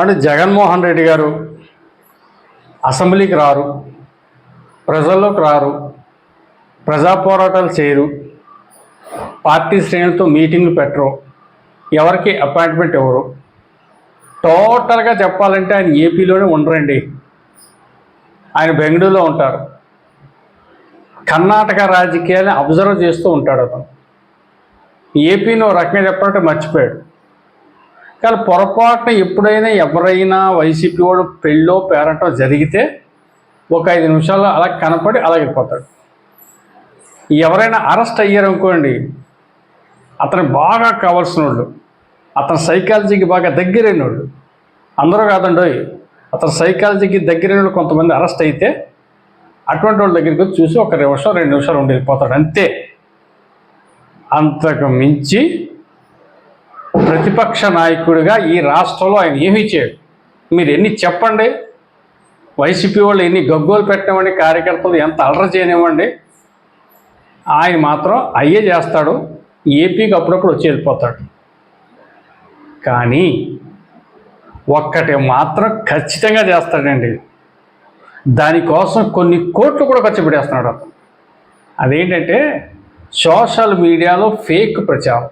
అంటే జగన్మోహన్ రెడ్డి గారు అసెంబ్లీకి రారు ప్రజల్లోకి రారు ప్రజా పోరాటాలు చేయరు పార్టీ శ్రేణులతో మీటింగ్లు పెట్టరు ఎవరికి అపాయింట్మెంట్ ఇవ్వరు. టోటల్గా చెప్పాలంటే ఆయన ఏపీలోనే ఉండరండి. ఆయన బెంగళూరులో ఉంటారు. కర్ణాటక రాజకీయాన్ని అబ్జర్వ్ చేస్తూ ఉంటాడు అతను. ఏపీని ఒక రకంగా చెప్పాలంటే మర్చిపోయాడు. కానీ పొరపాటున ఎప్పుడైనా ఎవరైనా వైసీపీ వాడు పెళ్ళో పేరటో జరిగితే ఒక ఐదు నిమిషాల్లో అలా కనపడి అలాగిపోతాడు ఎవరైనా అరెస్ట్ అయ్యారనుకోండి అతను బాగా కావాల్సిన వాళ్ళు అతని సైకాలజీకి బాగా దగ్గరైన వాళ్ళు అందరూ కాదండి అతని సైకాలజీకి దగ్గరైన వాళ్ళు కొంతమంది అరెస్ట్ అయితే అటువంటి వాళ్ళ దగ్గరికి వచ్చి చూసి ఒక నిమిషం రెండు నిమిషాలు ఉండిపోతాడు అంతే. అంతకు మించి ప్రతిపక్ష నాయకుడిగా ఈ రాష్ట్రంలో ఆయన ఏమీ చేయడు. మీరు ఎన్ని చెప్పండి వైసీపీ వాళ్ళు ఎన్ని గగ్గోలు పెట్టనివ్వండి కార్యకర్తలు ఎంత అలర చేయనివ్వండి ఆయన మాత్రం అయ్యే చేస్తాడు ఏపీకి అప్పుడప్పుడు వచ్చి వెళ్ళిపోతాడు. కానీ ఒక్కటి మాత్రం ఖచ్చితంగా చేస్తాడండి. దానికోసం కొన్ని కోట్లు కూడా ఖర్చు పెట్టేస్తున్నాడు అతను. అదేంటంటే సోషల్ మీడియాలో ఫేక్ ప్రచారం.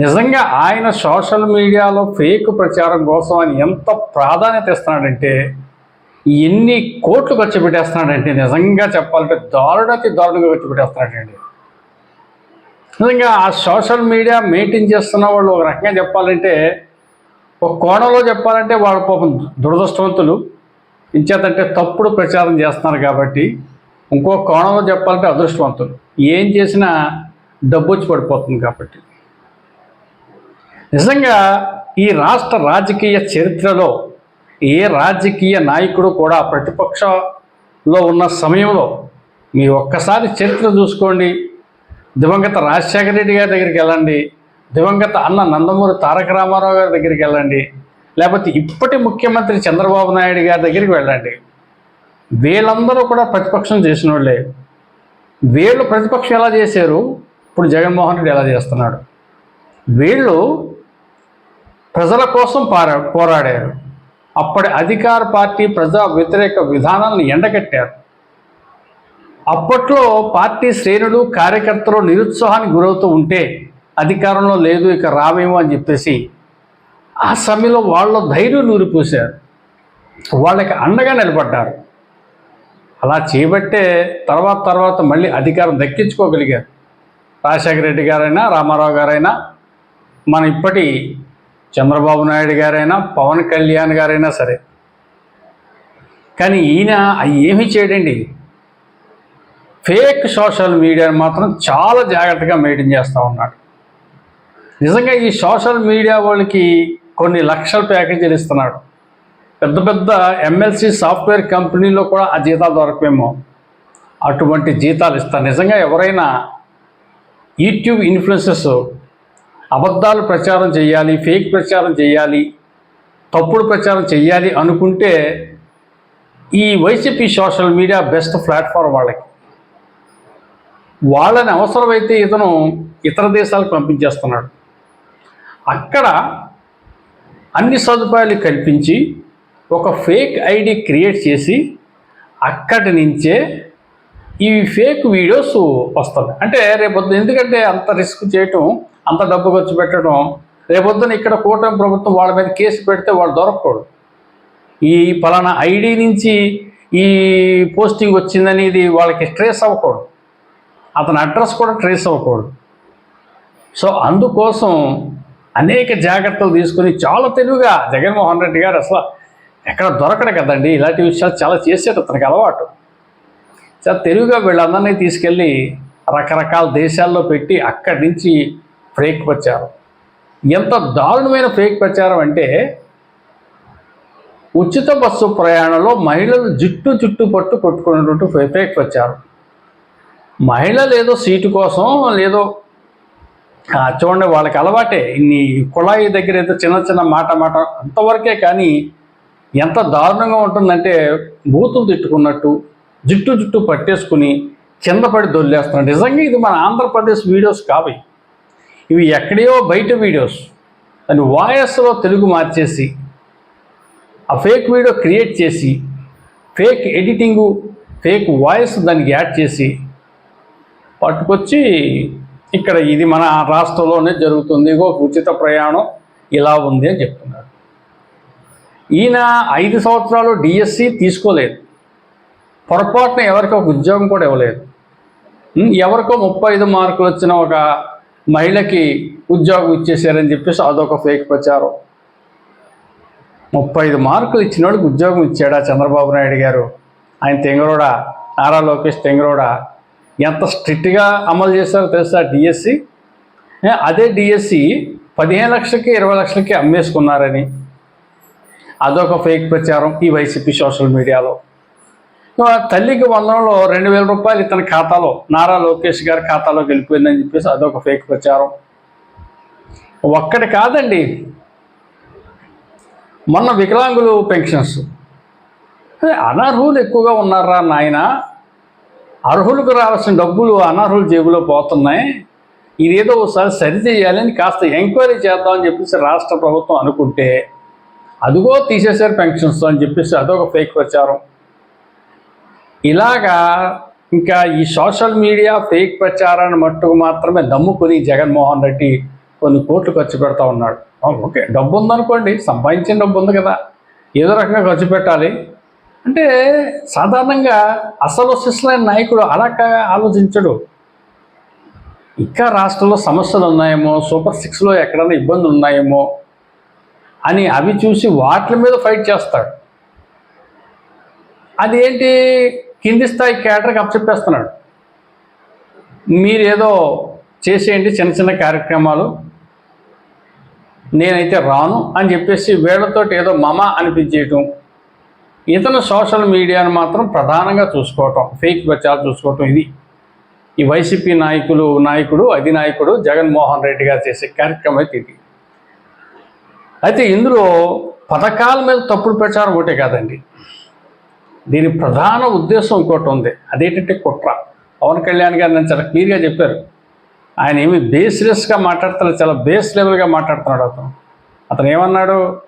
నిజంగా ఆయన సోషల్ మీడియాలో ఫేక్ ప్రచారం కోసం ఆయన ఎంత ప్రాధాన్యత ఇస్తున్నాడంటే ఎన్ని కోట్లు ఖర్చు పెట్టేస్తున్నాడంటే నిజంగా చెప్పాలంటే దారుణకి దారుణంగా ఖర్చు పెట్టేస్తున్నాడండి. నిజంగా ఆ సోషల్ మీడియా మెయింటైన్ చేస్తున్న వాళ్ళు ఒక రకంగా చెప్పాలంటే ఒక కోణంలో చెప్పాలంటే వాళ్ళ పాపం దురదృష్టవంతులు. ఇంచేతంటే తప్పుడు ప్రచారం చేస్తున్నారు కాబట్టి ఇంకో కోణంలో చెప్పాలంటే అదృష్టవంతులు. ఏం చేసినా డబ్బు వచ్చి పడిపోతుంది కాబట్టి. నిజంగా ఈ రాష్ట్ర రాజకీయ చరిత్రలో ఏ రాజకీయ నాయకుడు కూడా ప్రతిపక్షంలో ఉన్న సమయంలో మీ ఒక్కసారి చరిత్ర చూసుకోండి. దివంగత రాజశేఖర రెడ్డి గారి దగ్గరికి వెళ్ళండి. దివంగత అన్న నందమూరి తారక రామారావు గారి దగ్గరికి వెళ్ళండి. లేకపోతే ఇప్పటి ముఖ్యమంత్రి చంద్రబాబు నాయుడు గారి దగ్గరికి వెళ్ళండి. వీళ్ళందరూ కూడా ప్రతిపక్షం చేసిన వాళ్ళే వీళ్ళు ప్రతిపక్షం ఎలా చేశారు? ఇప్పుడు జగన్మోహన్ రెడ్డి ఎలా చేస్తున్నాడు? వీళ్ళు ప్రజల కోసం పారా పోరాడారు. అప్పటి అధికార పార్టీ ప్రజా వ్యతిరేక విధానాలను ఎండగట్టారు. అప్పట్లో పార్టీ శ్రేణులు కార్యకర్తలు నిరుత్సాహానికి గురవుతూ ఉంటే అధికారంలో లేదు ఇక రావేమో అని చెప్పేసి ఆ సమయంలో వాళ్ళ ధైర్యం నూరిపోశారు. వాళ్ళకి అండగా నిలబడ్డారు. అలా చేయబట్టే తర్వాత తర్వాత మళ్ళీ అధికారం దక్కించుకోగలిగారు. రాజశేఖర రెడ్డి గారైనా రామారావు గారైనా మన ఇప్పటి చంద్రబాబు నాయుడు గారైనా పవన్ కళ్యాణ్ గారైనా సరే. కానీ ఈయన అవి ఏమీ చేయడండి. ఫేక్ సోషల్ మీడియాను మాత్రం చాలా జాగ్రత్తగా మెయింటైన్ చేస్తూ ఉన్నాడు. నిజంగా ఈ సోషల్ మీడియా వాళ్ళకి కొన్ని లక్షల ప్యాకేజీలు ఇస్తున్నాడు. పెద్ద పెద్ద ఎమ్మెల్సీ సాఫ్ట్వేర్ కంపెనీలో కూడా ఆ జీతాలు దొరకమేమో అటువంటి జీతాలు ఇస్తారు నిజంగా ఎవరైనా యూట్యూబ్ ఇన్ఫ్లుయెన్సెస్ అబద్ధాలు ప్రచారం చేయాలి ఫేక్ ప్రచారం చేయాలి తప్పుడు ప్రచారం చేయాలి అనుకుంటే ఈ YCP social media best platform వాళ్ళకి. వాళ్ళని అవసరమైతే ఇతను ఇతర దేశాలకు పంపించేస్తున్నాడు. అక్కడ అన్ని సదుపాయాలు కల్పించి ఒక ఫేక్ ఐడి క్రియేట్ చేసి అక్కడి నుంచే ఈ ఫేక్ వీడియోస్ వస్తుంది అంటే రేపొద్దు ఎందుకంటే అంత రిస్క్ చేయటం అంత డబ్బు ఖర్చు పెట్టడం రేపొద్దున ఇక్కడ కూటమి ప్రభుత్వం వాళ్ళ మీద కేసు పెడితే వాళ్ళు దొరకకూడదు. ఈ పలానా ఐడి నుంచి ఈ పోస్టింగ్ వచ్చిందనేది వాళ్ళకి ట్రేస్ అవ్వకూడదు. అతని అడ్రస్ కూడా ట్రేస్ అవ్వకూడదు. సో అందుకోసం అనేక జాగ్రత్తలు తీసుకుని చాలా తెలివిగా జగన్మోహన్ రెడ్డి గారు అసలు ఎక్కడ దొరకడు కదండి. ఇలాంటి విషయాలు చాలా చేసేది అతనికి అలవాటు. చాలా తెలివిగా వీళ్ళందరినీ తీసుకెళ్ళి రకరకాల దేశాల్లో పెట్టి అక్కడి నుంచి ఫేక్ ప్రచారం ఎంత దారుణమైన ఫేక్ ప్రచారం అంటే ఉచిత బస్సు ప్రయాణంలో మహిళలు జుట్టు జుట్టు పట్టు కొట్టుకునేటట్టు ఫేక్ ప్రచారం మహిళలు ఏదో సీటు కోసం లేదో ఆ, చూడండి వాళ్ళకి అలవాటే. ఇన్ని కుళాయి దగ్గర ఏదో చిన్న చిన్న మాట మాట అంతవరకే కానీ ఎంత దారుణంగా ఉంటుందంటే బూతులు తిట్టుకున్నట్టు జుట్టు జుట్టు పట్టేసుకుని కింద పడి దొల్లేస్తున్నాడు నిజంగా ఇది మన ఆంధ్రప్రదేశ్ వీడియోస్ కావు. ఇవి ఎక్కడయో బయట వీడియోస్. అని వాయస్లో తెలుగు మార్చేసి ఆ ఫేక్ వీడియో క్రియేట్ చేసి ఫేక్ ఎడిటింగు ఫేక్ వాయిస్ దానికి యాడ్ చేసి పట్టుకొచ్చి ఇక్కడ ఇది మన రాష్ట్రంలోనే జరుగుతుంది ఇగో ఉచిత ప్రయాణం ఇలా ఉంది అని చెప్తున్నారు. ఈయన ఐదు సంవత్సరాలు డిఎస్సి తీసుకోలేదు. పొరపాటున ఎవరికి ఒక ఉద్యోగం కూడా ఇవ్వలేదు. ఎవరికో ముప్పై ఐదు మార్కులు వచ్చిన ఒక మహిళకి ఉద్యోగం ఇచ్చేసారని చెప్పేసి అదొక ఫేక్ ప్రచారం. ముప్పై ఐదు మార్కులు ఇచ్చిన వాడికి ఉద్యోగం ఇచ్చాడా చంద్రబాబు నాయుడు గారు? ఆయన తెంగరోడా? నారా లోకేష్ తెంగరోడా? ఎంత స్ట్రిక్ట్గా అమలు చేశారో తెలుసా డిఎస్సి అదే డిఎస్సి పదిహేను లక్షలకి ఇరవై లక్షలకి అమ్మేసుకున్నారని. అదొక ఫేక్ ప్రచారం ఈ వైసీపీ సోషల్ మీడియాలో. తల్లికి వందనంలో రెండు వేల రూపాయలు ఇతని ఖాతాలో నారా లోకేష్ గారి ఖాతాలోకి వెళ్ళిపోయిందని చెప్పేసి అదొక ఫేక్ ప్రచారం. ఒక్కటి కాదండి. మొన్న వికలాంగులు పెన్షన్స్. అనర్హులు ఎక్కువగా ఉన్నారా నాయన? అర్హులకు రావాల్సిన డబ్బులు అనర్హుల జేబులో పోతున్నాయి. ఇదేదో ఒకసారి సరిచేయాలని కాస్త ఎంక్వైరీ చేద్దామని చెప్పేసి రాష్ట్ర ప్రభుత్వం అనుకుంటే అదిగో తీసేశారు పెన్షన్స్ అని చెప్పేసి అదొక ఫేక్ ప్రచారం. ఇలాగా ఇంకా ఈ సోషల్ మీడియా ఫేక్ ప్రచారాన్ని మట్టుకు మాత్రమే నమ్ముకుని జగన్మోహన్ రెడ్డి కొన్ని కోట్లు ఖర్చు పెడతా ఉన్నాడు. ఓకే. డబ్బు ఉందనుకోండి సంపాదించిన డబ్బు ఉంది కదా. ఏదో రకంగా ఖర్చు పెట్టాలి. అంటే సాధారణంగా అసలు శిశులైన నాయకుడు అలా ఆలోచించడు. ఇంకా రాష్ట్రంలో సమస్యలు ఉన్నాయేమో సూపర్ సిక్స్లో ఎక్కడైనా ఇబ్బందులు ఉన్నాయేమో అని అవి చూసి వాటి మీద ఫైట్ చేస్తాడు. అదేంటి? కింది స్థాయి క్యాటర్కి అప్పచెప్పేస్తున్నాడు మీరేదో చేసేయండి చిన్న చిన్న కార్యక్రమాలు. నేనైతే రాను అని చెప్పేసి వీళ్ళతోటి ఏదో మమ అనిపించేయటం. ఇతను సోషల్ మీడియాను మాత్రం ప్రధానంగా చూసుకోవటం ఫేక్ ప్రచారం చూసుకోవటం ఇది. ఈ వైసీపీ నాయకులు నాయకుడు అధినాయకుడు జగన్మోహన్ రెడ్డి గారు చేసే కార్యక్రమం అయితే ఇది. అయితే ఇందులో పథకాల మీద తప్పుడు ప్రచారం ఒకటే కాదండి. దీని ప్రధాన ఉద్దేశం ఇంకోటి ఉంది. అదేంటంటే కుట్ర. పవన్ కళ్యాణ్ గారు నేను చాలా క్లియర్గా చెప్పారు. ఆయన ఏమి బేస్లెస్గా మాట్లాడుతున్నారు చాలా బేస్ లెవెల్గా మాట్లాడుతున్నాడు అతను. అతను ఏమన్నాడు?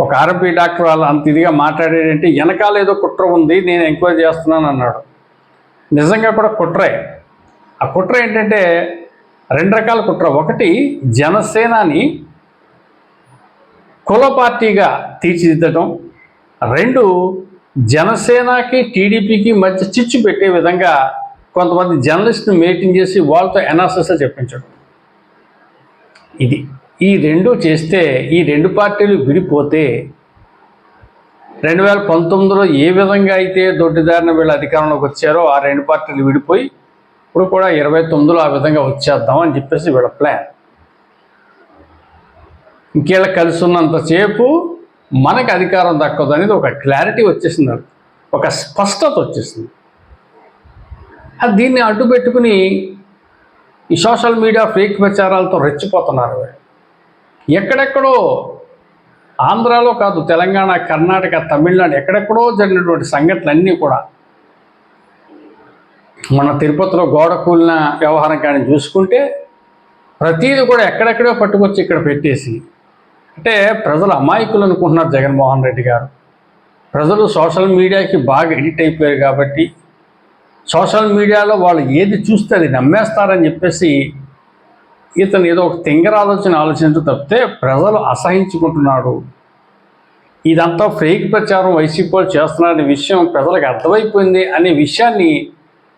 ఒక ఆర్ఎంపీ డాక్టర్ వాళ్ళు అంత ఇదిగా మాట్లాడేటంటే వెనకాల ఏదో కుట్ర ఉంది నేను ఎంక్వైరీ చేస్తున్నాను అన్నాడు. నిజంగా కూడా కుట్రే. ఆ కుట్ర ఏంటంటే రెండు రకాల కుట్ర. ఒకటి జనసేనని కుల పార్టీగా తీర్చిదిద్దడం రెండు జనసేనకి టీడీపీకి మధ్య చిచ్చు పెట్టే విధంగా కొంతమంది జర్నలిస్ట్ని మీటింగ్ చేసి వాళ్ళతో ఎనాలిసిస్ చెప్పించడం. ఇది ఈ రెండు చేస్తే ఈ రెండు పార్టీలు విడిపోతే రెండు వేల పంతొమ్మిదిలో ఏ విధంగా అయితే దొడ్డిదారిన వీళ్ళు అధికారంలోకి వచ్చారో ఆ రెండు పార్టీలు విడిపోయి ఇప్పుడు కూడా ఇరవై తొమ్మిదిలో ఆ విధంగా వచ్చేద్దామని చెప్పేసి వీళ్ళ ప్లాన్. ఇంకేళ్ళ కలిసి ఉన్నంతసేపు మనకు అధికారం దక్కదు అనేది ఒక క్లారిటీ వచ్చేసింది ఒక స్పష్టత వచ్చేసింది. అది దీన్ని అడ్డు పెట్టుకుని ఈ సోషల్ మీడియా ఫేక్ ప్రచారాలతో రెచ్చిపోతున్నారు ఎక్కడెక్కడో ఆంధ్రాలో కాదు తెలంగాణ కర్ణాటక తమిళనాడు ఎక్కడెక్కడో జరిగినటువంటి సంఘటనలన్నీ కూడా మన తిరుపతిలో గోడ కూలిన వ్యవహారం కానీ చూసుకుంటే ప్రతీది కూడా ఎక్కడెక్కడో పట్టుకొచ్చి ఇక్కడ పెట్టేసి అంటే ప్రజలు అమాయకులు అనుకుంటున్నారు జగన్మోహన్ రెడ్డి గారు. ప్రజలు సోషల్ మీడియాకి బాగా ఎడిట్ అయిపోయారు కాబట్టి సోషల్ మీడియాలో వాళ్ళు ఏది చూస్తే అది నమ్మేస్తారని చెప్పేసి ఇతను ఏదో ఒక తింగర ఆలోచన ఆలోచించడం తప్పితే ప్రజలు అసహించుకుంటున్నాడు ఇదంతా ఫేక్ ప్రచారం వైసీపీ వాళ్ళు చేస్తున్నారనే విషయం ప్రజలకు అర్థమైపోయింది అనే విషయాన్ని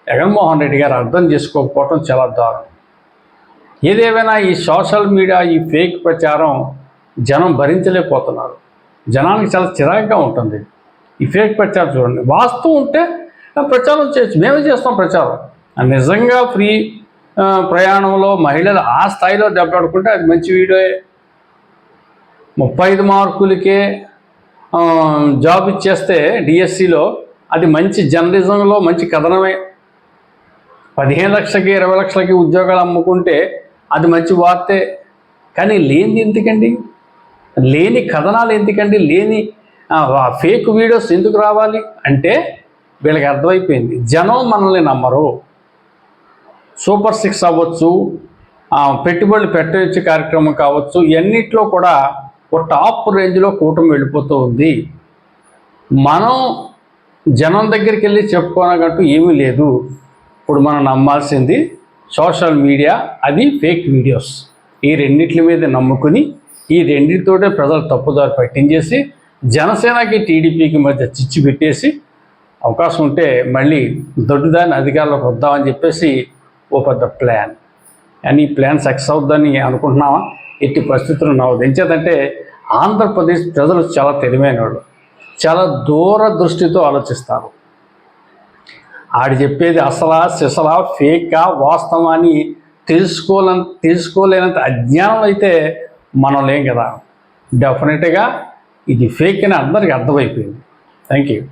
జగన్మోహన్ రెడ్డి గారు అర్థం చేసుకోకపోవటం చాలా దారుణం. ఏదేమైనా ఈ సోషల్ మీడియా ఈ ఫేక్ ప్రచారం జనం భరించలేకపోతున్నారు. జనానికి చాలా చిరాకుగా ఉంటుంది. ఈ ఫేక్ ప్రచారం చూడండి. వాస్తవం ఉంటే ప్రచారం చేయొచ్చు. మేమే చేస్తాం ప్రచారం. నిజంగా ఫ్రీ ప్రయాణంలో మహిళలు ఆ స్థాయిలో దెబ్బలాడుకుంటే అది మంచి వీడియోయే ముప్పై ఐదు మార్కులకే జాబ్ ఇచ్చేస్తే డిఎస్సిలో అది మంచి జర్నలిజంలో మంచి కథనమే. పదిహేను లక్షలకి ఇరవై లక్షలకి ఉద్యోగాలు అమ్ముకుంటే అది మంచి వార్తే. కానీ లేనిది ఎందుకండి? లేని కథనాలు ఎందుకండి? లేని ఫేక్ వీడియోస్ ఎందుకు రావాలి? అంటే వీళ్ళకి అర్థమైపోయింది. జనం మనల్ని నమ్మరు. సూపర్ సిక్స్ అవ్వచ్చు పెట్టుబడులు పెట్టవచ్చు కార్యక్రమం కావచ్చు ఇవన్నిట్లో కూడా ఒక టాప్ రేంజ్లో కూటమి వెళ్ళిపోతూ ఉంది. మనం జనం దగ్గరికి వెళ్ళి చెప్పుకోనగట్టు ఏమీ లేదు. ఇప్పుడు మనం నమ్మాల్సింది సోషల్ మీడియా అది ఫేక్ వీడియోస్. ఈ రెండింటి మీద నమ్ముకుని ఈ రెండింటితోటే ప్రజలు తప్పుదారి పట్టించేసి జనసేనకి టీడీపీకి మధ్య చిచ్చు పెట్టేసి అవకాశం ఉంటే మళ్ళీ దొడ్డుదాన్ని అధికారంలోకి వద్దామని చెప్పేసి ఓ పెద్ద ప్లాన్. అని ఈ ప్లాన్ సక్సెస్ అవుద్దని అనుకుంటున్నావా? ఎట్టి పరిస్థితులు నవ్వదు ఎంచేదంటే ఆంధ్రప్రదేశ్ ప్రజలు చాలా తెలివైన వాళ్ళు చాలా దూరదృష్టితో ఆలోచిస్తారు. ఆడు చెప్పేది అసలా సిసలా ఫేకా వాస్తవా అని తెలుసుకోలే తెలుసుకోలేనంత అజ్ఞానం అయితే మనం లేం కదా? డెఫినెట్గా ఇది ఫేక్ అని అందరికీ అర్థమైపోయింది. Thank you